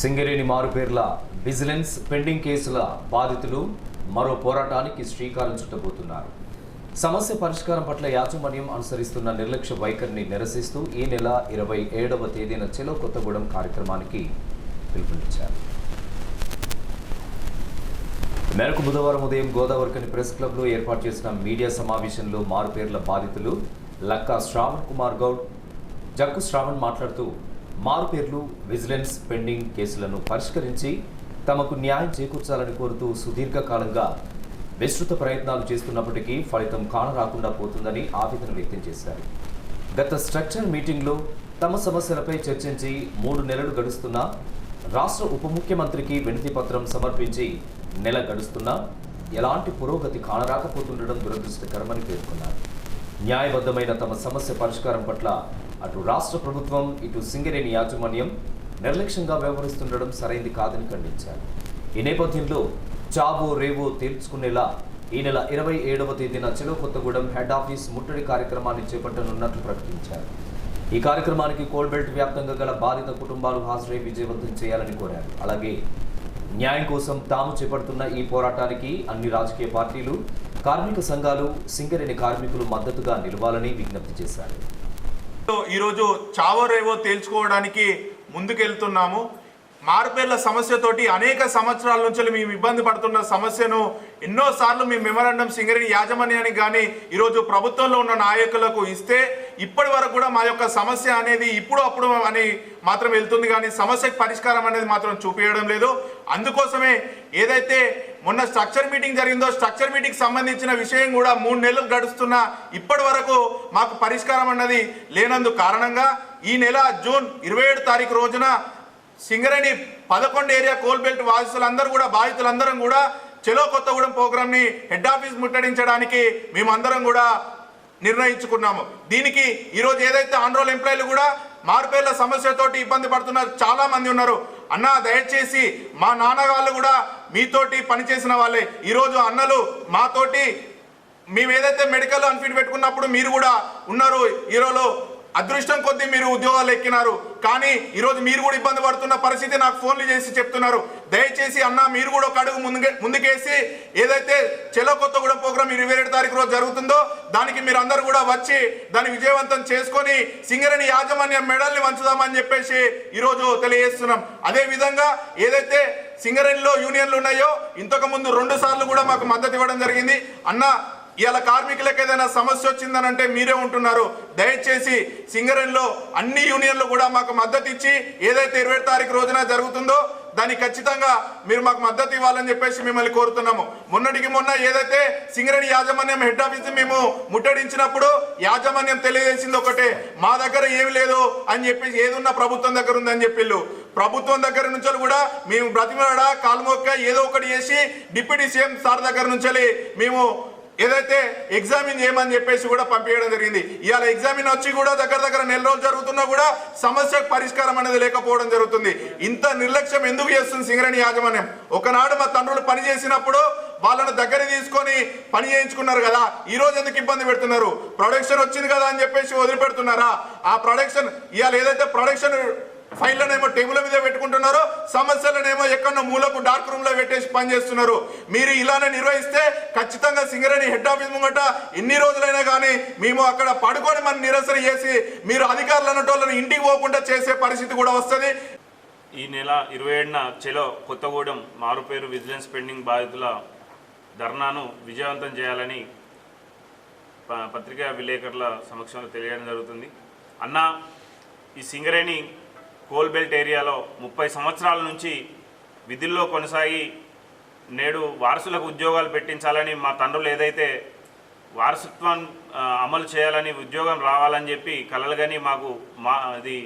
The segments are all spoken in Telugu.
సింగరేణి మారుపేర్ల విజిలెన్స్ పెండింగ్ కేసుల బాధితులు మరో పోరాటానికి శ్రీకారం చుట్టబోతున్నారు. సమస్య పరిష్కారం పట్ల యాజమాన్యం అనుసరిస్తున్న నిర్లక్ష్య వైఖరిని నిరసిస్తూ ఈ నెల ఇరవై ఏడవ తేదీన చెలో కొత్తగూడెం కార్యక్రమానికి పిలుపునిచ్చారు. మేరకు బుధవారం ఉదయం గోదావరికని ప్రెస్ క్లబ్లో ఏర్పాటు చేసిన మీడియా సమావేశంలో మారుపేర్ల బాధితులు లక్కా శ్రావణ్ కుమార్ గౌడ్ జక్కు శ్రావణ్ మాట్లాడుతూ మారుపేర్లు విజిలెన్స్ పెండింగ్ కేసులను పరిష్కరించి తమకు న్యాయం చేకూర్చాలని కోరుతూ సుదీర్ఘకాలంగా విస్తృత ప్రయత్నాలు చేస్తున్నప్పటికీ ఫలితం కానరాకుండా పోతుందని ఆవేదన వ్యక్తం చేశారు. గత స్ట్రక్చర్ మీటింగ్లో తమ సమస్యలపై చర్చించి మూడు నెలలు గడుస్తున్నా రాష్ట్ర ఉప ముఖ్యమంత్రికి వినతి పత్రం సమర్పించి నెల గడుస్తున్నా ఎలాంటి పురోగతి కానరాకపోతుండడం దురదృష్టకరమని పేర్కొన్నారు. న్యాయబద్ధమైన తమ సమస్య పరిష్కారం పట్ల అటు రాష్ట్ర ప్రభుత్వం ఇటు సింగరేణి యాజమాన్యం నిర్లక్ష్యంగా వ్యవహరిస్తుండడం సరైంది కాదని ఖండించారు. ఈ నేపథ్యంలో చావో రేవో తేల్చుకునేలా ఈ నెల ఇరవై ఏడవ తేదీన చెలో కొత్తగూడెం హెడ్ ఆఫీస్ ముట్టడి కార్యక్రమాన్ని చేపట్టనున్నట్లు ప్రకటించారు. ఈ కార్యక్రమానికి కోల్బెల్ట్ వ్యాప్తంగా గల బాధిత కుటుంబాలు హాజరై విజయవంతం చేయాలని కోరారు. అలాగే న్యాయం కోసం తాము చేపడుతున్న ఈ పోరాటానికి అన్ని రాజకీయ పార్టీలు కార్మిక సంఘాలు సింగరేణి కార్మికులు మద్దతుగా నిలవాలని విజ్ఞప్తి చేశారు. ఈరోజు చావో రేవో తేల్చుకోవడానికి ముందుకెళ్తున్నాము. మార్పేర్ల సమస్యతోటి అనేక సంవత్సరాల నుంచి మేము ఇబ్బంది పడుతున్న సమస్యను ఎన్నోసార్లు మీ మెమరాండం సింగరేణి యాజమాన్యానికి కానీ ఈరోజు ప్రభుత్వంలో ఉన్న నాయకులకు ఇస్తే ఇప్పటి వరకు కూడా మా యొక్క సమస్య అనేది ఇప్పుడు అప్పుడు అని మాత్రం వెళ్తుంది. కానీ సమస్యకు పరిష్కారం అనేది మాత్రం చూపించడం లేదు. అందుకోసమే ఏదైతే మొన్న స్ట్రక్చర్ మీటింగ్ జరిగిందో స్ట్రక్చర్ మీటింగ్ సంబంధించిన విషయం కూడా మూడు నెలలు గడుస్తున్నా ఇప్పటి వరకు మాకు పరిష్కారం అన్నది లేనందు కారణంగా ఈ నెల జూన్ ఇరవై ఏడు తారీఖు రోజున సింగరేణి పదకొండు ఏరియా కోల్బెల్ట్ వాసులందరూ కూడా బాధితులందరం కూడా చెలో కొత్తగూడెం ప్రోగ్రాంని హెడ్ ఆఫీస్ ముట్టడించడానికి మేమందరం కూడా నిర్ణయించుకున్నాము. దీనికి ఈరోజు ఏదైతే ఆన్రోల్ ఎంప్లాయీలు కూడా మార్పేర్ల సమస్యతోటి ఇబ్బంది పడుతున్నారు చాలామంది ఉన్నారు. అన్న దయచేసి మా నాన్న వాళ్ళు కూడా మీతోటి పనిచేసిన వాళ్ళే. ఈరోజు అన్నలు మాతోటి మేము ఏదైతే మెడికల్ అన్ఫిట్ పెట్టుకున్నప్పుడు మీరు కూడా ఉన్నారు ఈరోజు అదృష్టం కొద్దీ మీరు ఉద్యోగాలు ఎక్కినారు. కానీ ఈరోజు మీరు కూడా ఇబ్బంది పడుతున్న పరిస్థితి నాకు ఫోన్లు చేసి చెప్తున్నారు. దయచేసి అన్న మీరు కూడా ఒక అడుగు ముందుకే ముందుకేసి ఏదైతే చెలో కొత్తగూడెం ప్రోగ్రామ్ ఇరవై ఏడు తారీఖు రోజు జరుగుతుందో దానికి మీరు అందరు కూడా వచ్చి దాన్ని విజయవంతం చేసుకొని సింగరేణి యాజమాన్యం మెడల్ని వంచుదామని చెప్పేసి ఈరోజు తెలియజేస్తున్నాం. అదేవిధంగా ఏదైతే సింగరేణిలో యూనియన్లు ఉన్నాయో ఇంతకు ముందు రెండు సార్లు కూడా మాకు మద్దతు ఇవ్వడం జరిగింది. అన్న ఇవాళ కార్మికులకు ఏదైనా సమస్య వచ్చిందని అంటే మీరే ఉంటున్నారు. దయచేసి సింగరేణిలో అన్ని యూనియన్లు కూడా మాకు మద్దతు ఇచ్చి ఏదైతే ఇరవై తారీఖు రోజున జరుగుతుందో దానికి ఖచ్చితంగా మీరు మాకు మద్దతు ఇవ్వాలని చెప్పేసి మిమ్మల్ని కోరుతున్నాము. మొన్నటికి మొన్న ఏదైతే సింగరేణి యాజమాన్యం హెడ్ ఆఫీస్ మేము ముట్టడించినప్పుడు యాజమాన్యం తెలియజేసింది ఒకటే మా దగ్గర ఏమి లేదు అని చెప్పేసి ఏదున్నా ప్రభుత్వం దగ్గర ఉందని చెప్పిళ్ళు. ప్రభుత్వం దగ్గర నుంచి కూడా మేము బ్రతిమలాడ కాలుమొక్క ఏదో ఒకటి చేసి డిప్యూటీ సీఎం సార్ దగ్గర నుంచి మేము ఏదైతే ఎగ్జామిన్ చేయమని చెప్పేసి కూడా పంపించడం జరిగింది. ఇవాళ ఎగ్జామిన్ వచ్చి కూడా దగ్గర దగ్గర నెల రోజులు జరుగుతున్నా కూడా సమస్యకు పరిష్కారం అనేది లేకపోవడం జరుగుతుంది. ఇంత నిర్లక్ష్యం ఎందుకు చేస్తుంది సింగరేణి యాజమాన్యం? ఒకనాడు మా తండ్రులు పని చేసినప్పుడు వాళ్ళను దగ్గర తీసుకొని పని చేయించుకున్నారు కదా ఈ రోజు ఎందుకు ఇబ్బంది పెడుతున్నారు? ప్రొడక్షన్ వచ్చింది కదా అని చెప్పేసి వదిలిపెడుతున్నారా? ఆ ప్రొడక్షన్ ఇవాళ ఏదైతే ప్రొడక్షన్ ఫైళ్ళనేమో టేబుల్ మీద పెట్టుకుంటున్నారు సమస్యలనేమో ఎక్కడో మూలకు డార్క్ రూమ్లో పెట్టేసి పని చేస్తున్నారు మీరు ఇలానే నిర్వహిస్తే ఖచ్చితంగా సింగరేణి హెడ్ ఆఫీస్ ముంగట ఎన్ని రోజులైనా కానీ మేము అక్కడ పడుకొని మన నిరసన చేసి మీరు అధికారులు అన్నటోళ్ళని ఇంటికి పోకుండా చేసే పరిస్థితి కూడా వస్తుంది. ఈ నెల ఇరవై ఏడున చెలో కొత్తగూడెం మారుపేరు విజిలెన్స్ పెండింగ్ బాధితుల ధర్నాను విజయవంతం చేయాలని ప- పత్రికా విలేకరుల సమక్షంలో తెలియడం జరుగుతుంది. అన్న ఈ సింగరేణి కోల్బెల్ట్ ఏరియాలో ముప్పై సంవత్సరాల నుంచి విధుల్లో కొనసాగి నేడు వారసులకు ఉద్యోగాలు పెట్టించాలని మా తండ్రులు ఏదైతే వారసత్వం అమలు చేయాలని ఉద్యోగం రావాలని చెప్పి కలలుగాని మాకు మా అది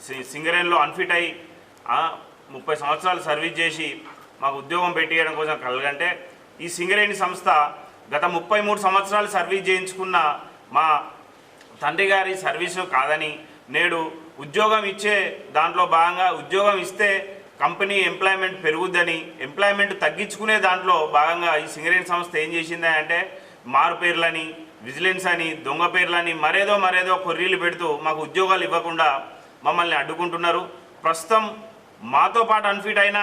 సి- సింగరేణిలో అన్ఫిట్ అయి ముప్పై సంవత్సరాలు సర్వీస్ చేసి మాకు ఉద్యోగం పెట్టేయడం కోసం కలగంటే ఈ సింగరేణి సంస్థ గత ముప్పై మూడు సంవత్సరాలు సర్వీస్ చేయించుకున్న మా తండ్రి గారి సర్వీసు కాదని నేడు ఉద్యోగం ఇచ్చే దాంట్లో భాగంగా ఉద్యోగం ఇస్తే కంపెనీ ఎంప్లాయ్మెంట్ పెరుగుద్దని ఎంప్లాయ్మెంట్ తగ్గించుకునే దాంట్లో భాగంగా ఈ సింగరేణి సంస్థ ఏం చేసింది అంటే మారు పేర్లని విజిలెన్స్ అని దొంగ పేర్లని మరేదో మరేదో కొర్రీలు పెడుతూ మాకు ఉద్యోగాలు ఇవ్వకుండా మమ్మల్ని అడ్డుకుంటున్నారు. ప్రస్తుతం మాతో పాటు అన్ఫిట్ అయిన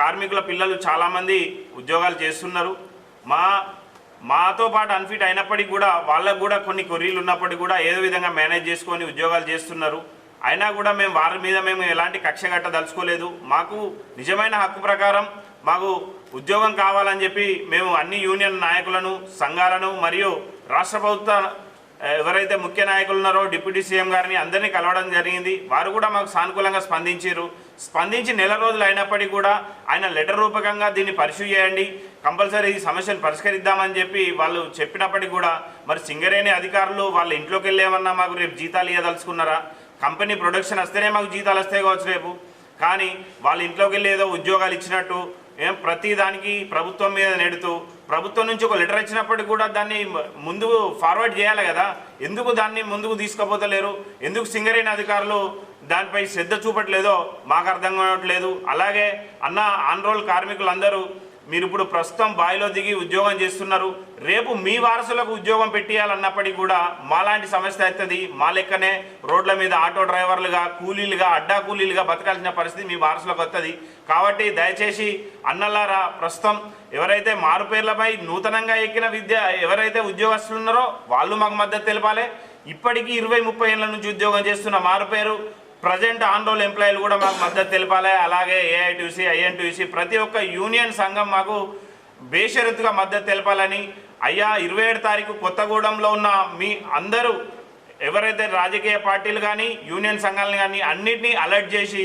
కార్మికుల పిల్లలు చాలామంది ఉద్యోగాలు చేస్తున్నారు. మా మాతో పాటు అన్ఫిట్ అయినప్పటికీ కూడా వాళ్ళకు కూడా కొన్ని కొర్రీలు ఉన్నప్పటికీ కూడా ఏదో విధంగా మేనేజ్ చేసుకొని ఉద్యోగాలు చేస్తున్నారు. అయినా కూడా మేము వారి మీద మేము ఎలాంటి కక్ష కట్టదలుచుకోలేదు మాకు నిజమైన హక్కు ప్రకారం మాకు ఉద్యోగం కావాలని చెప్పి మేము అన్ని యూనియన్ నాయకులను సంఘాలను మరియు రాష్ట్ర ప్రభుత్వ ఎవరైతే ముఖ్య నాయకులు ఉన్నారో డిప్యూటీ సీఎం గారిని అందరినీ కలవడం జరిగింది. వారు కూడా మాకు సానుకూలంగా స్పందించారు స్పందించి నెల రోజులు అయినప్పటికీ కూడా ఆయన లెటర్ రూపకంగా దీన్ని పరిశీలి చేయండి. కంపల్సరీ ఈ సమస్యను పరిష్కరిద్దామని చెప్పి వాళ్ళు చెప్పినప్పటికీ కూడా మరి సింగరేణి అధికారులు వాళ్ళ ఇంట్లోకి వెళ్ళేమన్నా మాకు రేపు జీతాలు ఇవ్వదలుచుకున్నారా కంపెనీ ప్రొడక్షన్ వస్తేనే మాకు జీతాలు వస్తాయి కావచ్చు రేపు. కానీ వాళ్ళ ఇంట్లోకి వెళ్ళి ఏదో ఉద్యోగాలు ఇచ్చినట్టు ఏం ప్రతి దానికి ప్రభుత్వం మీద నెడుతూ ప్రభుత్వం నుంచి ఒక లెటర్ ఇచ్చినప్పటికీ కూడా దాన్ని ముందుకు ఫార్వర్డ్ చేయాలి కదా. ఎందుకు దాన్ని ముందుకు తీసుకుపోతలేరు? ఎందుకు సింగరేణి అధికారులు దానిపై శ్రద్ధ చూపట్లేదో మాకు అర్థం కావట్లేదు. అలాగే అన్న ఆన్రోల్ కార్మికులందరూ మీరు ఇప్పుడు ప్రస్తుతం బావిలో దిగి ఉద్యోగం చేస్తున్నారు. రేపు మీ వారసులకు ఉద్యోగం పెట్టేయాలన్నప్పటికీ కూడా మాలాంటి సమస్య అవుతుంది మా లెక్కనే రోడ్ల మీద ఆటో డ్రైవర్లుగా కూలీలుగా అడ్డా కూలీలుగా బతకాల్సిన పరిస్థితి మీ వారసులకు వస్తుంది కాబట్టి దయచేసి అన్నలారా ప్రస్తుతం ఎవరైతే మారుపేర్లపై నూతనంగా ఎక్కిన విద్య ఎవరైతే ఉద్యోగస్తులున్నారో వాళ్ళు మాకు మద్దతు తెలపాలి. ఇప్పటికీ ఇరవై ముప్పై ఏళ్ళ నుంచి ఉద్యోగం చేస్తున్న మారుపేరు ప్రజెంట్ ఆన్ రోల్ ఎంప్లాయీలు కూడా మాకు మద్దతు తెలపాలి. అలాగే ఏఐటీసీ ఐఎన్టీసీ ప్రతి ఒక్క యూనియన్ సంఘం మాకు బేషరతుగా మద్దతు తెలపాలని. అయ్యా ఇరవై ఏడు తారీఖు కొత్తగూడెంలో ఉన్న మీ అందరూ ఎవరైతే రాజకీయ పార్టీలు కానీ యూనియన్ సంఘాలను కానీ అన్నిటినీ అలర్ట్ చేసి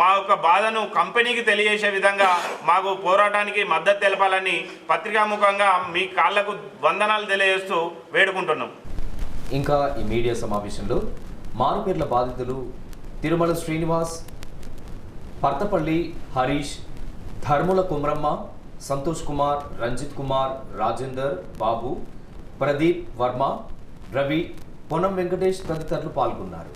మా యొక్క బాధను కంపెనీకి తెలియజేసే విధంగా మాకు పోరాటానికి మద్దతు తెలపాలని పత్రికాముఖంగా మీ కాళ్ళకు వందనాలు తెలియజేస్తూ వేడుకుంటున్నాం. ఇంకా ఈ మీడియా సమావేశంలో మారుపేర్ల బాధితులు తిరుమల శ్రీనివాస్ పర్తపల్లి హరీష్ ధర్ముల కుమ్రమ్మ సంతోష్ కుమార్ రంజిత్ కుమార్ రాజేందర్ బాబు ప్రదీప్ వర్మ రవి పొన్నం వెంకటేష్ తదితరులు పాల్గొన్నారు.